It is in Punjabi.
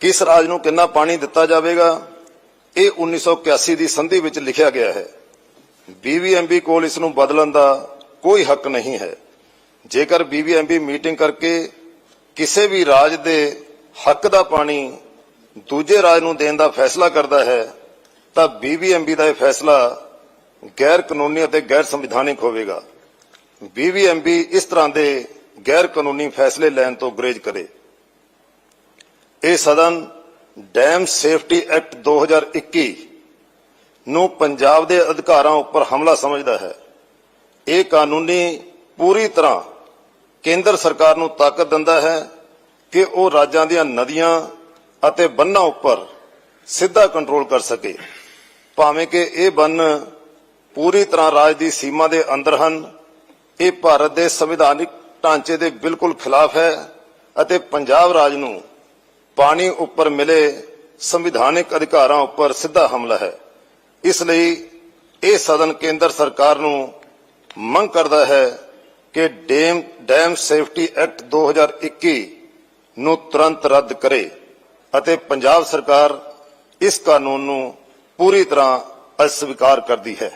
ਕਿਸ ਰਾਜ ਨੂੰ ਕਿੰਨਾ ਪਾਣੀ ਦਿੱਤਾ ਜਾਵੇਗਾ? ਇਹ 1981 ਦੀ ਸੰਧੀ ਵਿੱਚ ਲਿਖਿਆ ਗਿਆ ਹੈ। ਬੀਬੀਐਮਬੀ ਕੋਲ ਇਸ ਨੂੰ ਬਦਲਣ ਦਾ ਕੋਈ ਹੱਕ ਨਹੀਂ ਹੈ। ਜੇਕਰ ਬੀਬੀਐਮਬੀ ਮੀਟਿੰਗ ਕਰਕੇ ਕਿਸੇ ਵੀ ਰਾਜ ਦੇ ਹੱਕ ਦਾ ਪਾਣੀ ਦੂਜੇ ਰਾਜ ਨੂੰ ਦੇਣ ਦਾ ਫੈਸਲਾ ਕਰਦਾ ਹੈ, ਤਾਂ ਬੀਬੀਐਮਬੀ ਦਾ ਇਹ ਫੈਸਲਾ ਗੈਰ ਕਾਨੂੰਨੀ ਅਤੇ ਗੈਰ ਸੰਵਿਧਾਨਿਕ ਹੋਵੇਗਾ ਬੀਬੀਐਮਬੀ ਇਸ ਤਰ੍ਹਾਂ ਦੇ ਗੈਰ ਕਾਨੂੰਨੀ ਫੈਸਲੇ ਲੈਣ ਤੋਂ ਗੁਰੇਜ਼ ਕਰੇ। ਇਹ ਸਦਨ ਡੈਮ ਸੇਫਟੀ ਐਕਟ 2021 ਨੂੰ ਪੰਜਾਬ ਦੇ ਅਧਿਕਾਰਾਂ ਉੱਪਰ ਹਮਲਾ ਸਮਝਦਾ ਹੈ। ਇਹ ਕਾਨੂੰਨੀ ਪੂਰੀ ਤਰ੍ਹਾਂ ਕੇਂਦਰ ਸਰਕਾਰ ਨੂੰ ਤਾਕਤ ਦਿੰਦਾ ਹੈ ਕਿ ਉਹ ਰਾਜਾਂ ਦੀਆਂ ਨਦੀਆਂ ਅਤੇ ਬੰਨਾਂ ਉੱਪਰ ਸਿੱਧਾ ਕੰਟਰੋਲ ਕਰ ਸਕੇ। ਭਾਵੇਂ ਕਿ ਇਹ ਬੰਨ ਪੂਰੀ ਤਰ੍ਹਾਂ ਰਾਜ ਦੀ ਸੀਮਾ ਦੇ ਅੰਦਰ ਹਨ, ਇਹ ਭਾਰਤ ਦੇ ਸੰਵਿਧਾਨਿਕ ਢਾਂਚੇ ਦੇ ਬਿਲਕੁਲ ਖਿਲਾਫ ਹੈ ਅਤੇ ਪੰਜਾਬ ਰਾਜ ਨੂੰ ਪਾਣੀ ਉੱਪਰ ਮਿਲੇ ਸੰਵਿਧਾਨਿਕ ਅਧਿਕਾਰਾਂ ਉੱਪਰ ਸਿੱਧਾ ਹਮਲਾ ਹੈ। ਇਸ ਲਈ ਇਹ ਸਦਨ ਕੇਂਦਰ ਸਰਕਾਰ ਨੂੰ ਮੰਗ ਕਰਦਾ ਹੈ ਕਿ ਡੈਮ ਡੈਮ ਸੇਫਟੀ ਐਕਟ 2021 ਨੂੰ ਤੁਰੰਤ ਰੱਦ ਕਰੇ ਅਤੇ ਪੰਜਾਬ ਸਰਕਾਰ ਇਸ ਕਾਨੂੰਨ ਨੂੰ ਪੂਰੀ ਤਰ੍ਹਾਂ ਅਸਵੀਕਾਰ ਕਰਦੀ ਹੈ।